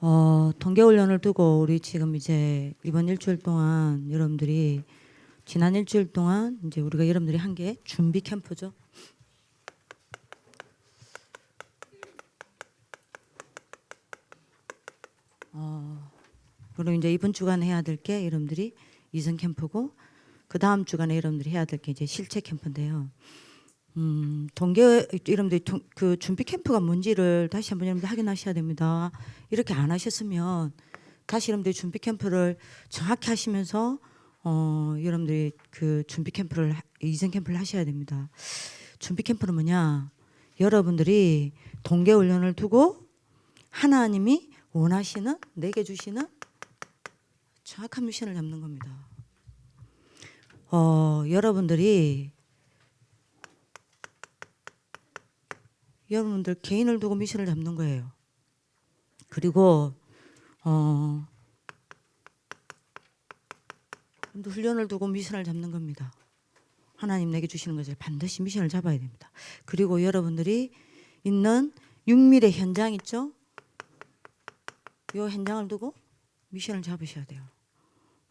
어, 동계훈련을 두고 우리 지금 이제 이번 일주일 동안 여러분들이 지난 일주일 동안 이제 우리가 여러분들이 한 게 준비 캠프죠. 어, 그리고 이제 이번 주간 해야 될 게 여러분들이 이전 캠프고 그 다음 주간에 여러분들이 해야 될 게 이제 실체 캠프인데요. 음, 동계 동- 그 준비 캠프가 뭔지를 다시 한번 여러분들 확인하셔야 됩니다. 이렇게 안 하셨으면 다시 여러분들이 준비 캠프를 정확히 하시면서 어, 여러분들이 그 준비 캠프를 하- 이전 캠프를 하셔야 됩니다. 준비 캠프는 뭐냐? 여러분들이 동계 훈련을 두고 하나님이 원하시는 내게 주시는 정확한 미션을 잡는 겁니다. 어, 여러분들이 여러분들 개인을 두고 미션을 잡는 거예요. 그리고 어 훈련을 두고 미션을 잡는 겁니다. 하나님 내게 주시는 것을 반드시 미션을 잡아야 됩니다. 그리고 여러분들이 있는 6밀의 현장 있죠? 이 현장을 두고 미션을 잡으셔야 돼요.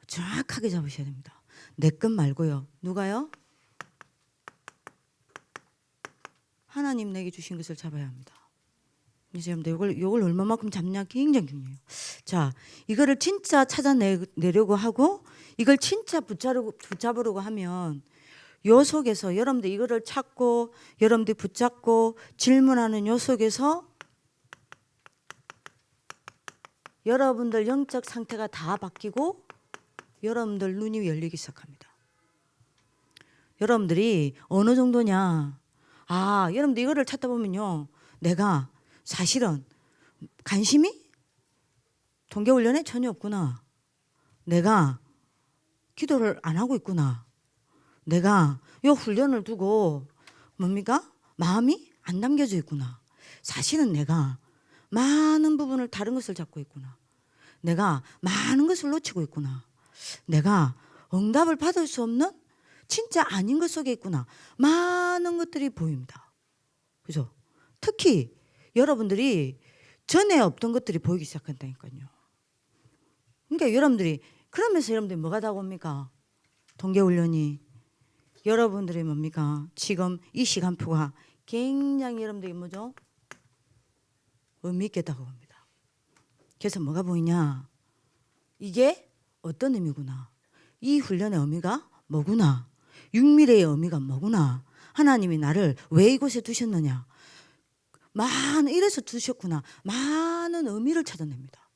정확하게 잡으셔야 됩니다. 내 것 말고요. 누가요? 하나님 내게 주신 것을 잡아야 합니다. 이제 여러분들 이걸 이걸 얼마만큼 잡냐 굉장히 중요해요. 자, 이거를 진짜 찾아내려고 하고 이걸 진짜 붙잡으려고 붙잡으려고 하면 요 속에서 여러분들 이거를 찾고 여러분들 붙잡고 질문하는 요 속에서 여러분들 영적 상태가 다 바뀌고 여러분들 눈이 열리기 시작합니다. 여러분들이 어느 정도냐? 아, 여러분들 이거를 찾다 보면요. 내가 사실은 관심이 동계훈련에 전혀 없구나. 내가 기도를 안 하고 있구나. 내가 요 훈련을 두고 뭡니까? 마음이 안 담겨져 있구나. 사실은 내가 많은 부분을 다른 것을 잡고 있구나. 내가 많은 것을 놓치고 있구나. 내가 응답을 받을 수 없는 진짜 아닌 것 속에 있구나. 많은 것들이 보입니다. 그죠? 특히 여러분들이 전에 없던 것들이 보이기 시작한다니까요. 그러니까 여러분들이 그러면서 여러분들이 뭐가 다가옵니까? 동계훈련이 여러분들이 뭡니까? 지금 이 시간표가 굉장히 여러분들이 뭐죠? 의미 있게 다가옵니다. 그래서 뭐가 보이냐? 이게 어떤 의미구나. 이 훈련의 의미가 뭐구나. 육미래의 의미가 뭐구나. 하나님이 나를 왜 이곳에 두셨느냐. 많은 이래서 두셨구나. 많은 의미를 찾아냅니다.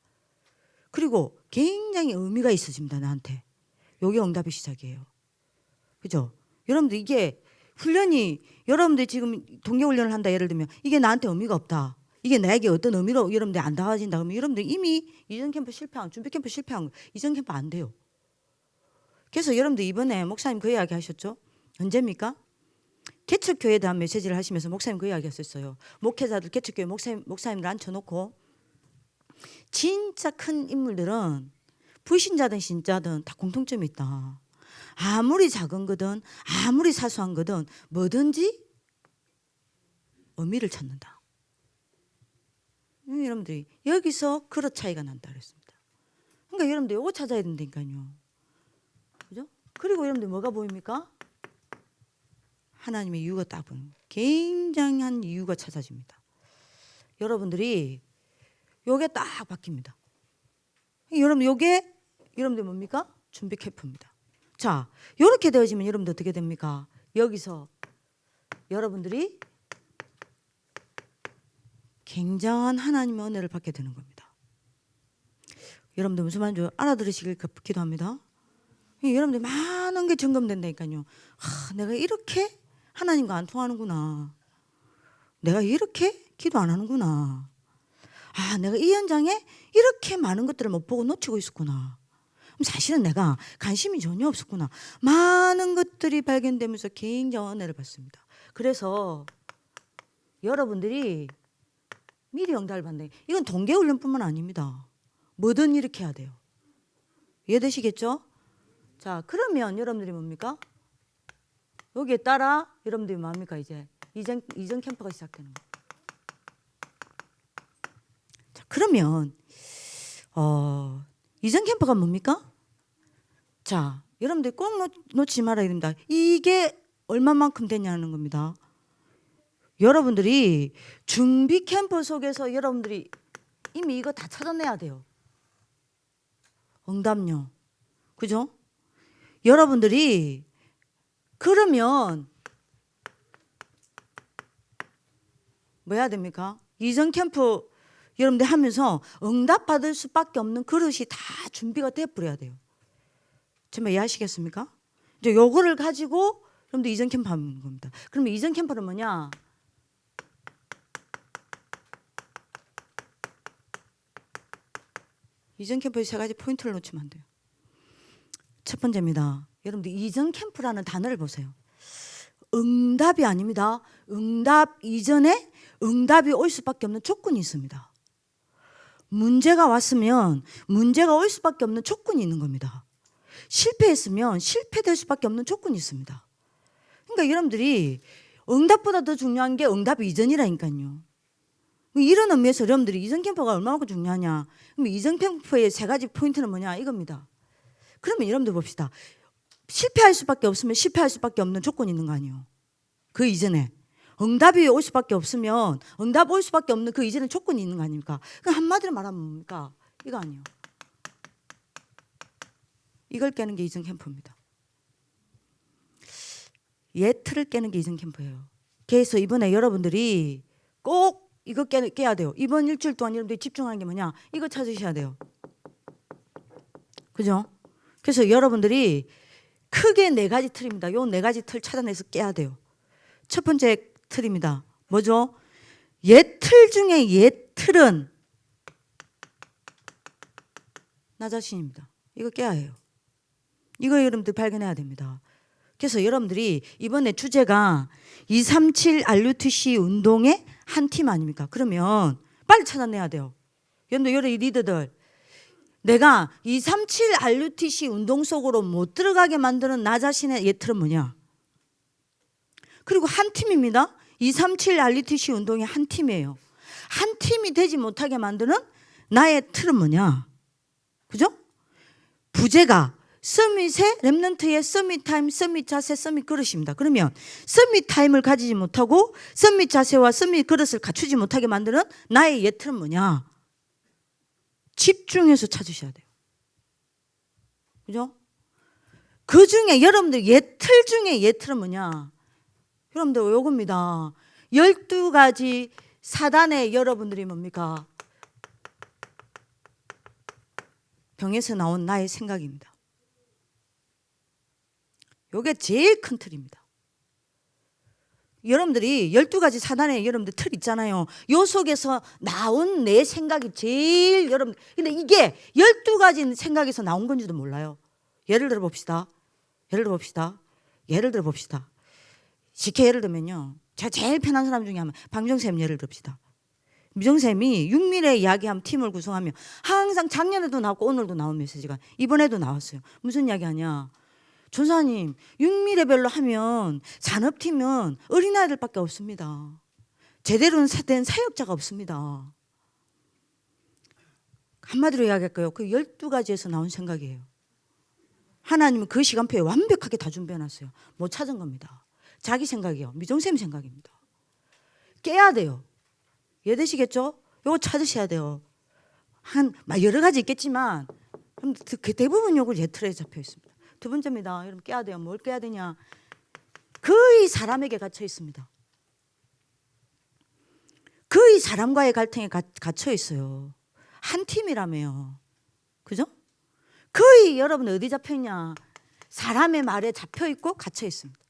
그리고 굉장히 의미가 있어집니다. 나한테. 요게 응답의 시작이에요. 그죠? 여러분들 이게 훈련이 여러분들 지금 동계 훈련을 한다 예를 들면 이게 나한테 의미가 없다. 이게 나에게 어떤 의미로 여러분들 안 다가진다 그러면 여러분들 이미 이전 캠프 실패한 준비 캠프 실패한 거 이전 캠프 안 돼요. 그래서 여러분들 이번에 목사님 그 이야기 하셨죠? 언제입니까? 개척교회에 대한 메시지를 하시면서 목사님 그 이야기 하셨어요. 목회자들 개척교회 목사님, 목사님들 앉혀놓고 진짜 큰 인물들은 불신자든 신자든 다 공통점이 있다. 아무리 작은 거든 아무리 사소한 거든 뭐든지 의미를 찾는다. 음, 여러분들이 여기서 그릇 차이가 난다 그랬습니다. 그러니까 여러분들 이거 찾아야 된다니까요. 그리고 여러분들 뭐가 보입니까? 하나님의 이유가 딱 보여요. 굉장한 이유가 찾아집니다. 여러분들이 요게 딱 바뀝니다. 여러분 요게 여러분들 뭡니까? 준비 캠프입니다. 자, 요렇게 되어지면 여러분들 어떻게 됩니까? 여기서 여러분들이 굉장한 하나님의 은혜를 받게 되는 겁니다. 여러분들 무슨 말인지 알아들으시길 기도합니다. 여러분들 많은 게 점검된다니까요. 아, 내가 이렇게 하나님과 안 통하는구나. 내가 이렇게 기도 안 하는구나. 아, 내가 이 현장에 이렇게 많은 것들을 못 보고 놓치고 있었구나. 사실은 내가 관심이 전혀 없었구나. 많은 것들이 발견되면서 굉장한 은혜를 받습니다. 그래서 여러분들이 미리 응답을 받는 이건 동계훈련뿐만 아닙니다. 뭐든 이렇게 해야 돼요. 이해되시겠죠? 자, 그러면 여러분들이 뭡니까? 여기에 따라 여러분들이 뭡니까 이제 이전 이전 캠프가 시작되는 거예요. 자, 그러면 어, 이전 캠프가 뭡니까? 자, 여러분들 꼭 놓, 놓치지 말아야 됩니다. 이게 얼마만큼 되냐는 겁니다. 여러분들이 준비 캠프 속에서 여러분들이 이미 이거 다 찾아내야 돼요. 응답요. 그죠? 여러분들이 그러면 뭐 해야 됩니까? 이전 캠프 여러분들 하면서 응답 받을 수밖에 없는 그릇이 다 준비가 돼 버려야 돼요. 정말 이해하시겠습니까? 이제 요거를 가지고 여러분들 이전 캠프 하는 겁니다. 그러면 이전 캠프는 뭐냐? 이전 캠프의 세 가지 포인트를 놓치면 안 돼요. 첫 번째입니다. 여러분들 이전 캠프라는 단어를 보세요. 응답이 아닙니다. 응답 이전에 응답이 올 수밖에 없는 조건이 있습니다. 문제가 왔으면 문제가 올 수밖에 없는 조건이 있는 겁니다. 실패했으면 실패될 수밖에 없는 조건이 있습니다. 그러니까 여러분들이 응답보다 더 중요한 게 응답 이전이라니까요. 이런 의미에서 여러분들이 이전 캠프가 얼마나 중요하냐. 그럼 이전 캠프의 세 가지 포인트는 뭐냐 이겁니다. 그러면 여러분들 봅시다. 실패할 수밖에 없으면 실패할 수밖에 없는 조건이 있는 거 아니에요. 그 이전에 응답이 올 수밖에 없으면 응답 올 수밖에 없는 그 이전에 조건이 있는 거 아닙니까? 그 한마디로 말하면 뭡니까? 이거 아니에요. 이걸 깨는 게 이전 캠프입니다. 예틀을 깨는 게 이전 캠프예요. 그래서 이번에 여러분들이 꼭 이거 깨, 깨야 돼요. 이번 일주일 동안 여러분들이 집중하는 게 뭐냐? 이거 찾으셔야 돼요. 그죠? 그래서 여러분들이 크게 네 가지 틀입니다. 요 네 가지 틀 찾아내서 깨야 돼요. 첫 번째 틀입니다. 뭐죠? 예틀 중에 예틀은 나 자신입니다. 이거 깨야 해요. 이거 여러분들 발견해야 됩니다. 그래서 여러분들이 이번에 주제가 237 RUTC 운동의 한 팀 아닙니까? 그러면 빨리 찾아내야 돼요. 여러분들 여러 리더들 내가 237 RUTC 운동 속으로 못 들어가게 만드는 나 자신의 예틀은 뭐냐? 그리고 한 팀입니다. 237 RUTC 운동의 한 팀이에요. 한 팀이 되지 못하게 만드는 나의 틀은 뭐냐? 그죠? 부제가 서밋의 랩런트의 서밋 타임, 서밋 자세, 서밋 그릇입니다. 그러면 서밋 타임을 가지지 못하고 서밋 자세와 서밋 그릇을 갖추지 못하게 만드는 나의 예틀은 뭐냐? 집중해서 찾으셔야 돼요. 그죠? 그 중에 여러분들 예틀 중에 예틀은 뭐냐? 여러분들 요겁니다. 12가지 사단의 여러분들이 뭡니까? 병에서 나온 나의 생각입니다. 요게 제일 큰 틀입니다. 여러분들이 12가지 사단의 여러분들 틀 있잖아요. 요 속에서 나온 내 생각이 제일 여러분 근데 이게 12가지 생각에서 나온 건지도 몰라요. 예를 들어 봅시다. 예를 들어 봅시다. 예를 들어 봅시다. 쉽게 예를 들면요. 제가 제일 편한 사람 중에 하면 방정쌤 예를 듭시다. 미정쌤이 6밀의 이야기함 팀을 구성하며 항상 작년에도 나왔고 오늘도 나온 메시지가 이번에도 나왔어요. 무슨 이야기 하냐? 전사님, 6미레별로 하면 산업팀은 어린아이들밖에 없습니다. 제대로 된 사역자가 없습니다. 한마디로 이야기할까요? 그 12가지에서 나온 생각이에요. 하나님은 그 시간표에 완벽하게 다 준비해놨어요. 못 찾은 겁니다. 자기 생각이요. 미정쌤 생각입니다. 깨야 돼요. 이해되시겠죠? 요거 찾으셔야 돼요. 한 여러 가지 있겠지만 그 대부분 요걸 예틀에 잡혀 있습니다. 두 번째입니다. 여러분 깨야 돼요. 뭘 깨야 되냐? 그의 사람에게 갇혀 있습니다. 그의 사람과의 갈등에 가, 갇혀 있어요. 한 팀이라며요. 그죠? 그의 여러분 어디 잡혀 있냐? 사람의 말에 잡혀 있고 갇혀 있습니다.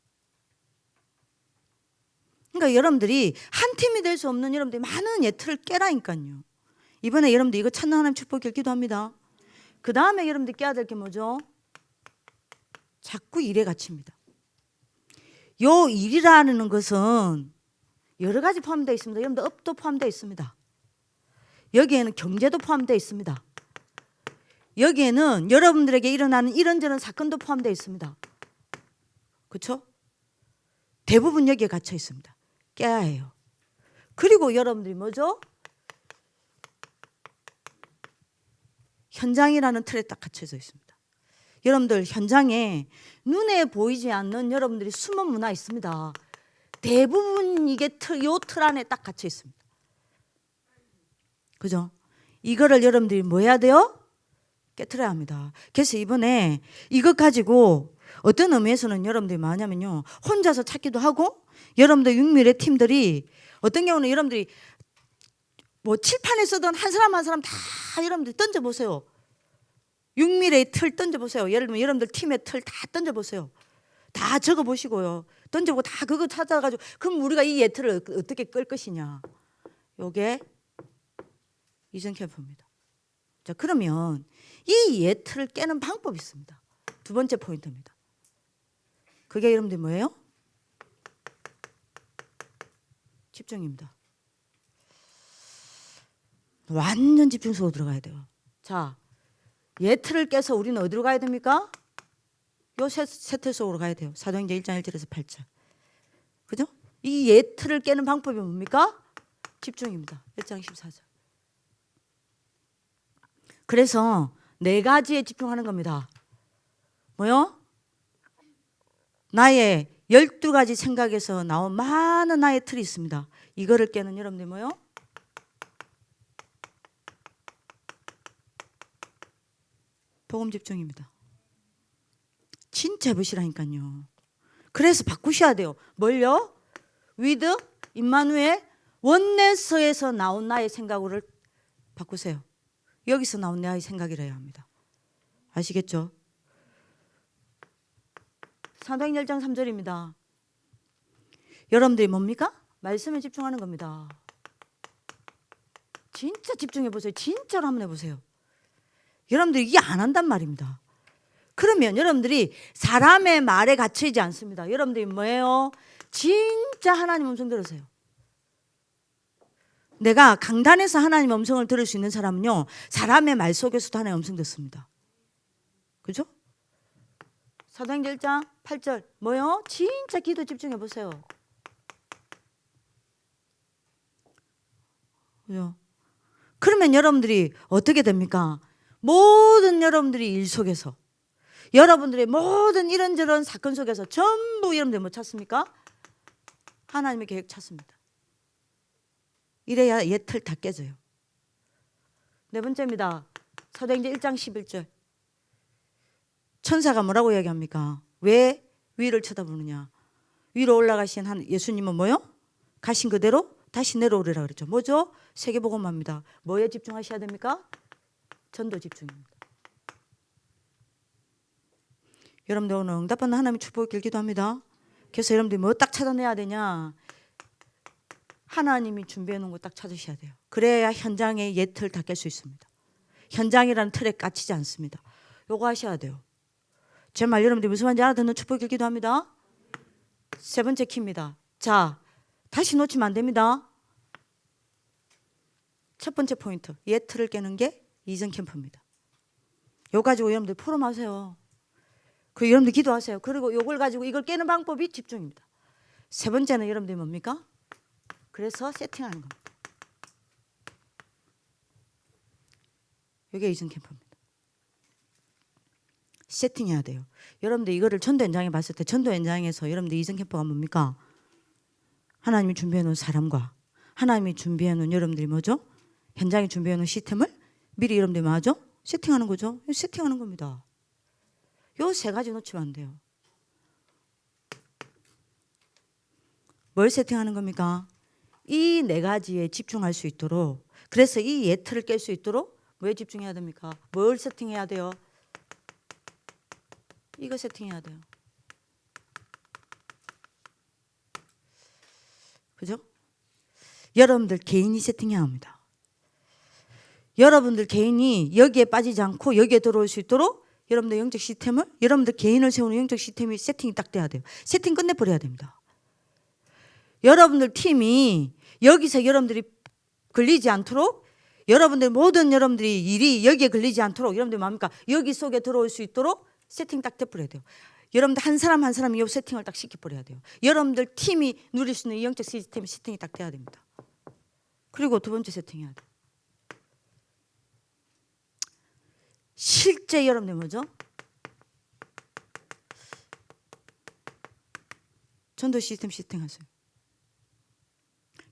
그러니까 여러분들이 한 팀이 될 수 없는 여러분들이 많은 예틀을 깨라니까요. 이번에 여러분들 이거 찾는 하나님 축복을 기도합니다. 그 다음에 여러분들 깨야 될 게 뭐죠? 자꾸 일에 갇힙니다. 요 일이라는 것은 여러 가지 포함되어 있습니다. 여러분들 업도 포함되어 있습니다. 여기에는 경제도 포함되어 있습니다. 여기에는 여러분들에게 일어나는 이런저런 사건도 포함되어 있습니다. 그렇죠? 대부분 여기에 갇혀 있습니다. 깨야 해요. 그리고 여러분들이 뭐죠? 현장이라는 틀에 딱 갇혀져 있습니다. 여러분들 현장에 눈에 보이지 않는 여러분들이 숨은 문화 있습니다. 대부분 이게 틀, 요틀 안에 딱 갇혀 있습니다. 그죠? 이거를 여러분들이 뭐 해야 돼요? 깨트려야 합니다. 그래서 이번에 이것 가지고 어떤 의미에서는 여러분들이 뭐냐면요. 혼자서 찾기도 하고 여러분들 육밀의 팀들이 어떤 경우는 여러분들이 뭐 칠판에 쓰던 한 사람 한 사람 다 여러분들 던져 보세요. 6mm의 틀 던져 보세요. 예를 들면 여러분들 팀의 틀 다 던져 보세요. 다 적어 보시고요. 던져보고 다 그거 찾아가지고 그럼 우리가 이 예틀을 어떻게 끌 것이냐. 요게 이전 캠프입니다. 자 그러면 이 예틀을 깨는 방법이 있습니다. 두 번째 포인트입니다. 그게 여러분들 뭐예요? 집중입니다. 완전 집중 속으로 들어가야 돼요. 자, 예틀을 깨서 우리는 어디로 가야 됩니까? 요 세, 세틀 속으로 가야 돼요. 사도행전 1장 1절에서 8절. 그죠? 이 예틀을 깨는 방법이 뭡니까? 집중입니다. 1장 14절. 그래서 네 가지에 집중하는 겁니다. 뭐요? 나의 12가지 생각에서 나온 많은 나의 틀이 있습니다. 이거를 깨는 여러분들 뭐요? 복음 집중입니다. 진짜 해보시라니까요. 그래서 바꾸셔야 돼요. 뭘요? 위드 임마누엘 원내서에서 나온 나의 생각을 바꾸세요. 여기서 나온 나의 생각이라야 합니다. 아시겠죠? 사도행 1장 3절입니다. 여러분들이 뭡니까? 말씀에 집중하는 겁니다. 진짜 집중해 보세요. 진짜로 한번 해 보세요. 여러분들이 이게 안 한단 말입니다. 그러면 여러분들이 사람의 말에 갇히지 않습니다. 여러분들이 뭐예요? 진짜 하나님 음성 들으세요. 내가 강단에서 하나님 음성을 들을 수 있는 사람은요, 사람의 말 속에서도 하나님 음성 듣습니다. 그죠? 사도행전 1장 8절 뭐요? 진짜 기도 집중해 보세요. 그죠? 그러면 여러분들이 어떻게 됩니까? 모든 여러분들이 일 속에서 여러분들의 모든 이런저런 사건 속에서 전부 여러분들 뭐 찾습니까? 하나님의 계획 찾습니다. 이래야 예틀 다 깨져요. 네 번째입니다. 사도행전 1장 11절. 천사가 뭐라고 이야기합니까? 왜 위를 쳐다보느냐? 위로 올라가신 한 예수님은 뭐요? 가신 그대로 다시 내려오리라 그랬죠. 뭐죠? 세계복음합니다. 뭐에 집중하셔야 됩니까? 전도 집중입니다. 여러분들 오늘 응답받는 하나님의 축복을 길기도 합니다. 그래서 여러분들이 뭐 딱 찾아내야 되냐? 하나님이 준비해 놓은 거 딱 찾으셔야 돼요. 그래야 현장의 예틀 다 깰 수 있습니다. 현장이라는 틀에 갇히지 않습니다. 요거 하셔야 돼요. 제 말 여러분들이 무슨 말인지 알아듣는 축복 길기도 합니다. 세 번째 키입니다. 자, 다시 놓치면 안 됩니다. 첫 번째 포인트. 예틀을 깨는 게 이전 캠프입니다. 요 가지고 여러분들 포럼하세요. 그 여러분들 기도하세요. 그리고 요걸 가지고 이걸 깨는 방법이 집중입니다. 세 번째는 여러분들 뭡니까? 그래서 세팅하는 겁니다. 이게 이전 캠프입니다. 세팅해야 돼요. 여러분들 이거를 전도 현장에 봤을 때 전도 현장에서 여러분들 이전 캠프가 뭡니까? 하나님이 준비해 놓은 사람과 하나님이 준비해 놓은 여러분들이 뭐죠? 현장에 준비해 놓은 시스템을 미리 여러분들이 뭐 하죠? 세팅하는 거죠. 세팅하는 겁니다. 요 세 가지 놓치면 안 돼요. 뭘 세팅하는 겁니까? 이 네 가지에 집중할 수 있도록 그래서 이 예틀을 깰수 있도록 왜 집중해야 됩니까? 뭘 세팅해야 돼요? 이거 세팅해야 돼요. 그죠? 여러분들 개인이 세팅해야 합니다. 여러분들 개인이 여기에 빠지지 않고 여기에 들어올 수 있도록 여러분들 영적 시스템을 여러분들 개인을 세우는 영적 시스템이 세팅이 딱 돼야 돼요. 세팅 끝내 버려야 됩니다. 여러분들 팀이 여기서 여러분들이 걸리지 않도록 여러분들 모든 여러분들이 일이 여기에 걸리지 않도록 여러분들 뭡니까 여기 속에 들어올 수 있도록 세팅 딱 돼버려야 돼요. 여러분들 한 사람 한 사람이 이 세팅을 딱 시켜버려야 돼요. 여러분들 팀이 누릴 수 있는 이 영적 시스템 세팅이 딱 돼야 됩니다. 그리고 두 번째 세팅해야 돼요. 실제 여러분들 뭐죠? 전도 시스템 시스템 하세요.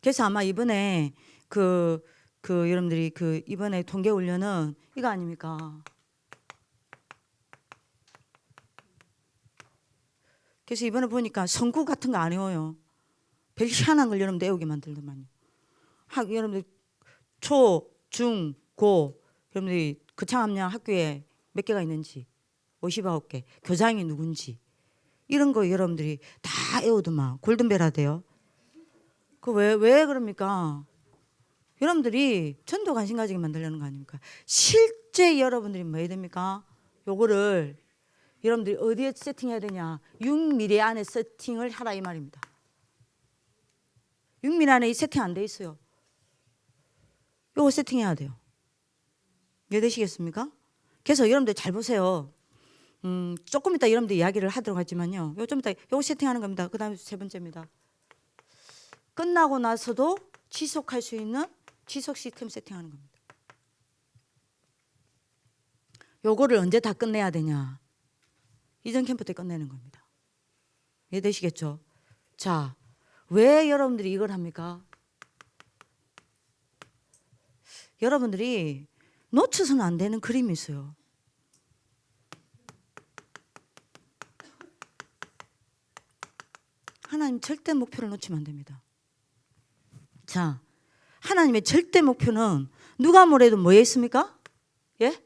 그래서 아마 이번에 그, 그 여러분들이 그 이번에 동계 훈련은 이거 아닙니까? 그래서 이번에 보니까 성구 같은 거 안 외워요. 별 희한한 걸 여러분 내우게 만들더만요. 학 여러분들 초, 중, 고 여러분들이 거창함량 학교에 몇 개가 있는지 59개 교장이 누군지 이런 거 여러분들이 다 외우더만 골든벨 하대요. 그 왜 왜 그럽니까? 여러분들이 전도 관심 가지게 만들려는 거 아닙니까? 실제 여러분들이 뭐 해야 됩니까? 요거를 여러분들이 어디에 세팅해야 되냐? 6미래 안에 세팅을 하라 이 말입니다. 6미래 안에 이 세팅 안 돼 있어요. 요거 세팅해야 돼요. 이해 되시겠습니까? 그래서 여러분들 잘 보세요. 음, 조금 이따 여러분들 이야기를 하도록 하지만요. 요좀 이따 요거 세팅하는 겁니다. 그다음에 세 번째입니다. 끝나고 나서도 지속할 수 있는 지속 시스템 세팅하는 겁니다. 요거를 언제 다 끝내야 되냐? 이전 캠프 때 끝내는 겁니다. 이해되시겠죠? 자, 왜 여러분들이 이걸 합니까? 여러분들이 놓쳐서는 안 되는 그림이 있어요. 하나님 절대 목표를 놓치면 안 됩니다. 자, 하나님의 절대 목표는 누가 뭐래도 뭐에 있습니까? 예?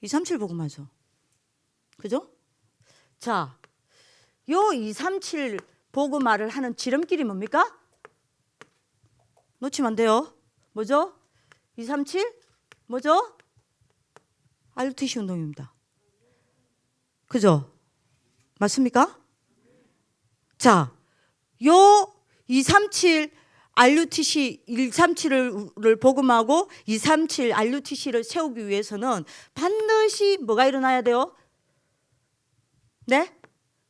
이삼칠 복음하죠. 그죠? 자, 요237 복음화를 하는 지름길이 뭡니까? 놓치면 안 돼요. 뭐죠? 237 뭐죠? RUTC 운동입니다. 그죠? 맞습니까? 자, 요 237 RUTC 137을 복음하고 237 RUTC를 세우기 위해서는 반드시 뭐가 일어나야 돼요? 네?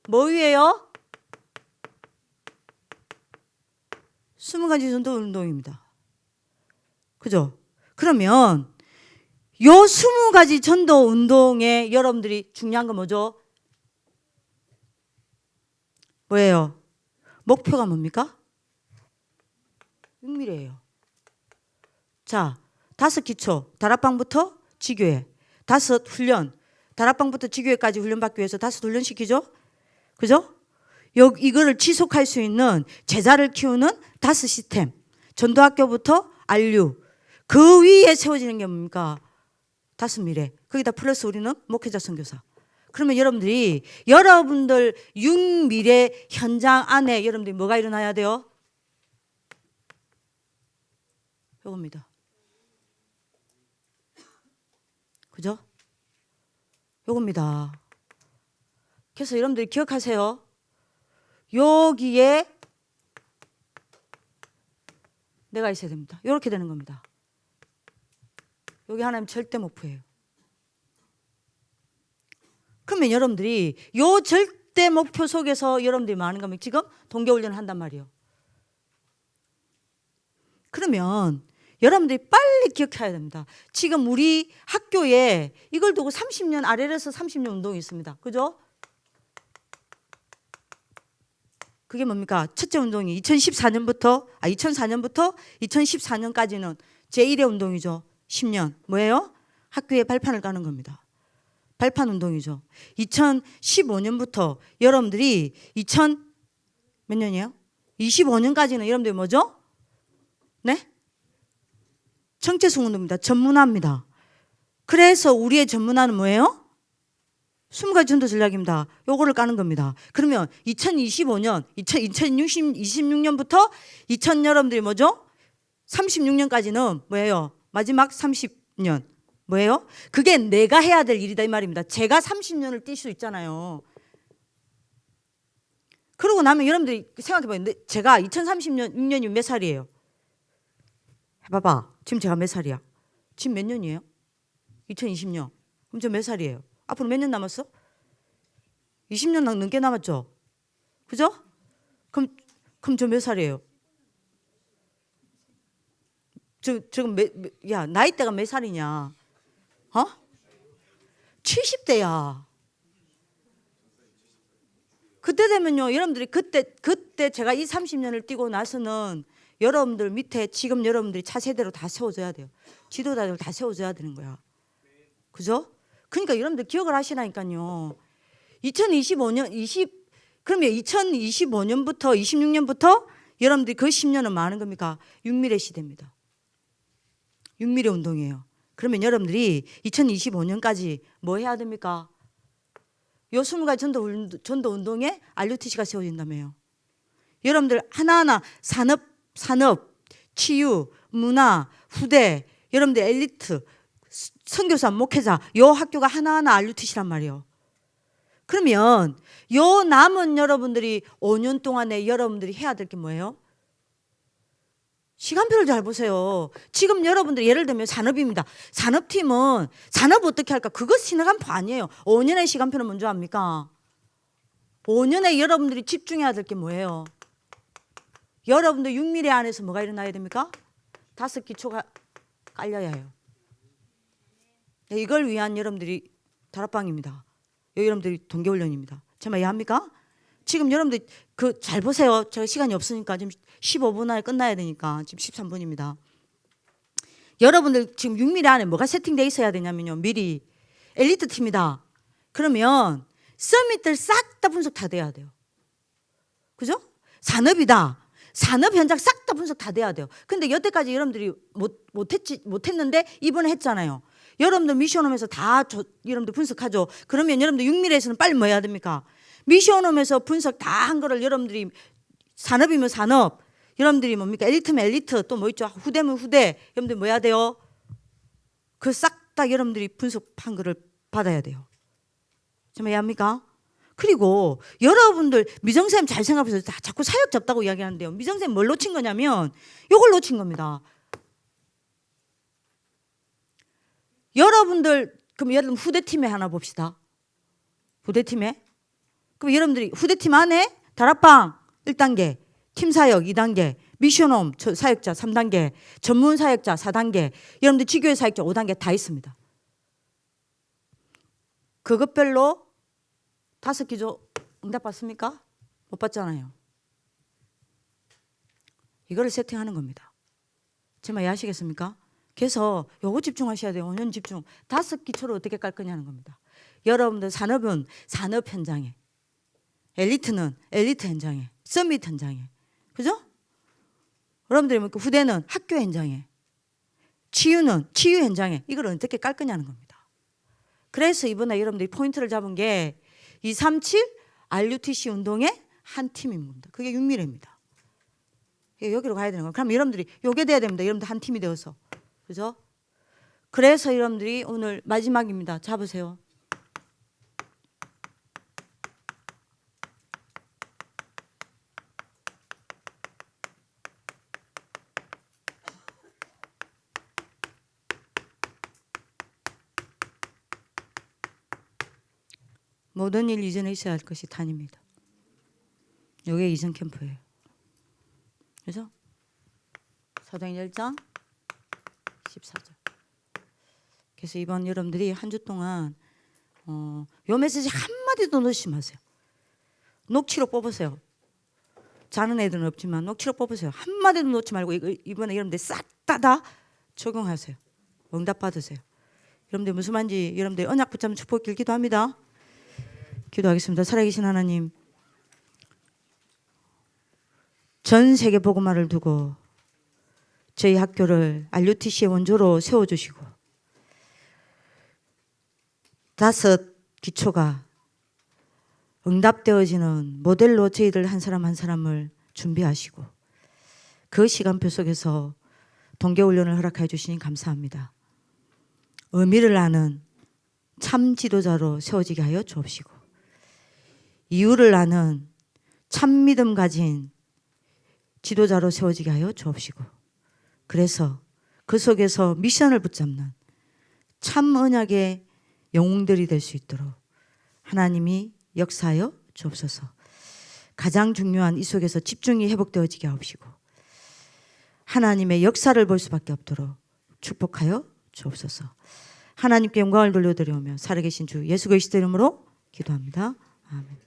뭐 위에요? 20가지 전도 운동입니다. 그죠? 그러면 요 20가지 전도 운동에 여러분들이 중요한 건 뭐죠? 뭐예요? 목표가 뭡니까? 육미래예요. 자, 다섯 기초, 다락방부터 지교회, 다섯 훈련, 다락방부터 지교회까지 훈련받기 위해서 다섯 훈련시키죠? 그죠? 여 이거를 지속할 수 있는 제자를 키우는 다섯 시스템, 전도학교부터 안류, 그 위에 세워지는 게 뭡니까? 다섯 미래. 거기다 플러스 우리는 목회자 선교사. 그러면 여러분들이 여러분들 육미래 현장 안에 여러분들이 뭐가 일어나야 돼요? 요겁니다. 그죠? 요겁니다. 그래서 여러분들이 기억하세요. 여기에 내가 있어야 됩니다. 이렇게 되는 겁니다. 여기 하나님 절대 목표예요. 그러면 여러분들이 요 절대 목표 속에서 여러분들이 많은 거면 지금 동계훈련을 한단 말이에요. 그러면 여러분들이 빨리 기억해야 됩니다. 지금 우리 학교에 이걸 두고 30년 아래에서 30년 운동이 있습니다. 그죠? 그게 뭡니까? 첫째 운동이 2014년부터 아 2004년부터 2014년까지는 제1의 운동이죠. 10년. 뭐예요? 학교에 발판을 까는 겁니다. 발판 운동이죠. 2015년부터 여러분들이 2000 몇 년이에요? 25년까지는 여러분들이 뭐죠? 네? 정체성 운동입니다. 전문화입니다. 그래서 우리의 전문화는 뭐예요? 20가지 전도 전략입니다. 요거를 까는 겁니다. 그러면 2025년, 2026년부터 2000 여러분들이 뭐죠? 36년까지는 뭐예요? 마지막 30년. 뭐예요? 그게 내가 해야 될 일이다 이 말입니다. 제가 30년을 뛸 수 있잖아요. 그러고 나면 여러분들이 생각해 봐요. 제가 2030년 6년이면 몇 살이에요? 해 봐봐. 지금 제가 몇 살이야? 지금 몇 년이에요? 2020년. 그럼 저 몇 살이에요? 앞으로 몇 년 남았어? 20년 넘게 남았죠? 그죠? 그럼, 그럼 저 몇 살이에요? 저 지금 몇, 몇- 야 나이대가 몇 살이냐? 어? 70대야. 그때 되면요, 여러분들이 그때 그때 제가 이 30년을 뛰고 나서는 여러분들 밑에 지금 여러분들이 차세대로 다 세워줘야 돼요. 지도자들 다 세워줘야 되는 거야. 그죠? 그러니까 여러분들 기억을 하시라니까요. 2025년 20 그러면 2025년부터 26년부터 여러분들이 그 10년은 많은 겁니까? 육미래 시대입니다. 육미래 운동이에요. 그러면 여러분들이 2025년까지 뭐 해야 됩니까? 요 20가지 전도, 운- 전도 운동에 RUTC가 세워진다며요. 여러분들 하나하나 산업, 산업, 치유, 문화, 후대, 여러분들 엘리트, 스- 선교사, 목회자, 요 학교가 하나하나 RUTC란 말이에요. 그러면 요 남은 여러분들이 5년 동안에 여러분들이 해야 될 게 뭐예요? 시간표를 잘 보세요. 지금 여러분들 예를 들면 산업입니다. 산업팀은 산업 어떻게 할까? 그거 시간표 아니에요. 5년의 시간표는 먼저 합니까? 5년에 여러분들이 집중해야 될 게 뭐예요? 여러분들 6미래 안에서 뭐가 일어나야 됩니까? 다섯 기초가 깔려야 해요. 네, 이걸 위한 여러분들이 다락방입니다. 여러분들이 동계훈련입니다. 정말 이해합니까? 지금 여러분들 그 잘 보세요. 제가 시간이 없으니까 지금 15분 안에 끝나야 되니까 지금 13분입니다. 여러분들 지금 6미래 안에 뭐가 세팅돼 있어야 되냐면요. 미리 엘리트 팀이다. 그러면 서밋들 싹 다 분석 다 돼야 돼요. 그죠? 산업이다. 산업 현장 싹 다 분석 다 돼야 돼요. 근데 여태까지 여러분들이 못 못했지 못했는데 이번에 했잖아요. 여러분들 미션홈에서 다 저, 여러분들 분석하죠. 그러면 여러분들 6미래에서는 빨리 뭐 해야 됩니까? 미션홈에서 분석 다 한 거를 여러분들이 산업이면 산업, 여러분들이 뭡니까? 엘리트면 엘리트, 또 뭐 있죠? 후대면 후대, 여러분들 뭐 해야 돼요? 그 싹 다 여러분들이 분석한 거를 받아야 돼요. 정말 이해합니까? 그리고 여러분들 미정쌤 잘 생각해서 다 자꾸 사역 잡다고 이야기하는데요. 미정쌤 뭘 놓친 거냐면 이걸 놓친 겁니다. 여러분들 그럼 들면 후대팀에 하나 봅시다. 후대팀에 그럼 여러분들이 후대팀 안에 다락방 1단계, 팀 사역 2단계, 미션홈 저- 사역자 3단계, 전문 사역자 4단계, 여러분들 지교회 사역자 5단계 다 있습니다. 그것별로 다섯 기조 응답 받습니까? 못 받잖아요. 이거를 세팅하는 겁니다. 정말 이해하시겠습니까? 그래서 요거 집중하셔야 돼요. 5년 집중. 다섯 기초를 어떻게 깔 거냐는 겁니다. 여러분들 산업은 산업 현장에, 엘리트는 엘리트 현장에, 서밋 현장에, 그죠? 여러분들이 뭐 후대는 학교 현장에, 치유는 치유 현장에 이걸 어떻게 깔 거냐는 겁니다. 그래서 이번에 여러분들이 포인트를 잡은 게 237 RUTC 운동의 한 팀입니다. 그게 윤미래입니다. 예, 여기로 가야 되는 거예요. 그럼 여러분들이 요게 돼야 됩니다. 여러분들 한 팀이 되어서. 그죠? 그래서 여러분들이 오늘 마지막입니다. 잡으세요. 모든 일 이전에 있어야 할 것이 단입니다. 이게 이전 캠프예요. 그래서 사도행 1장 14절. 그래서 이번 여러분들이 한 주 동안 어, 요 메시지 한 마디도 놓치지 마세요. 녹취록 뽑으세요. 자는 애들은 없지만 녹취록 뽑으세요. 한 마디도 놓지 말고 이번에 여러분들 싹 다 다 적용하세요. 응답 받으세요. 여러분들 무슨 말인지 여러분들 언약 붙잡는 축복 길기도 합니다. 기도하겠습니다. 살아계신 하나님, 전 세계 복음화를 두고 저희 학교를 RUTC의 원조로 세워주시고 다섯 기초가 응답되어지는 모델로 저희들 한 사람 한 사람을 준비하시고 그 시간표 속에서 동계훈련을 허락해 주시니 감사합니다. 의미를 아는 참 지도자로 세워지게 하여 주옵시고 이유를 아는 참 믿음 가진 지도자로 세워지게 하여 주옵시고 그래서 그 속에서 미션을 붙잡는 참 언약의 영웅들이 될 수 있도록 하나님이 역사하여 주옵소서 가장 중요한 이 속에서 집중이 회복되어지게 하옵시고 하나님의 역사를 볼 수밖에 없도록 축복하여 주옵소서. 하나님께 영광을 돌려드리오며 살아계신 주 예수 그리스도 이름으로 기도합니다. 아멘.